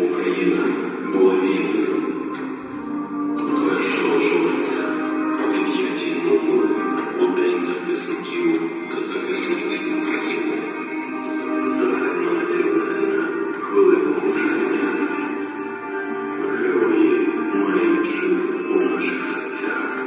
Україна була вільною. 1 жовтня о 9.00 у День захисників та захисниць України. Загальнонаціональна хвилина мовчання. Герої мають жити у наших серцях.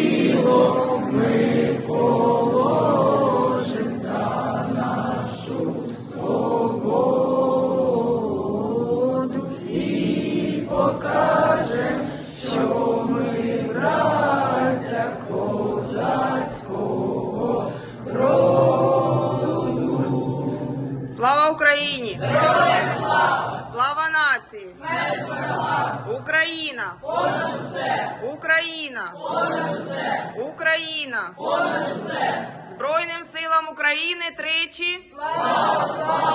Україні! Героям слава! Слава нації! Україна! Понад усе! Україна! Понад усе! Україна! Понад усе! Збройним силам України тричі! Слава! Слава!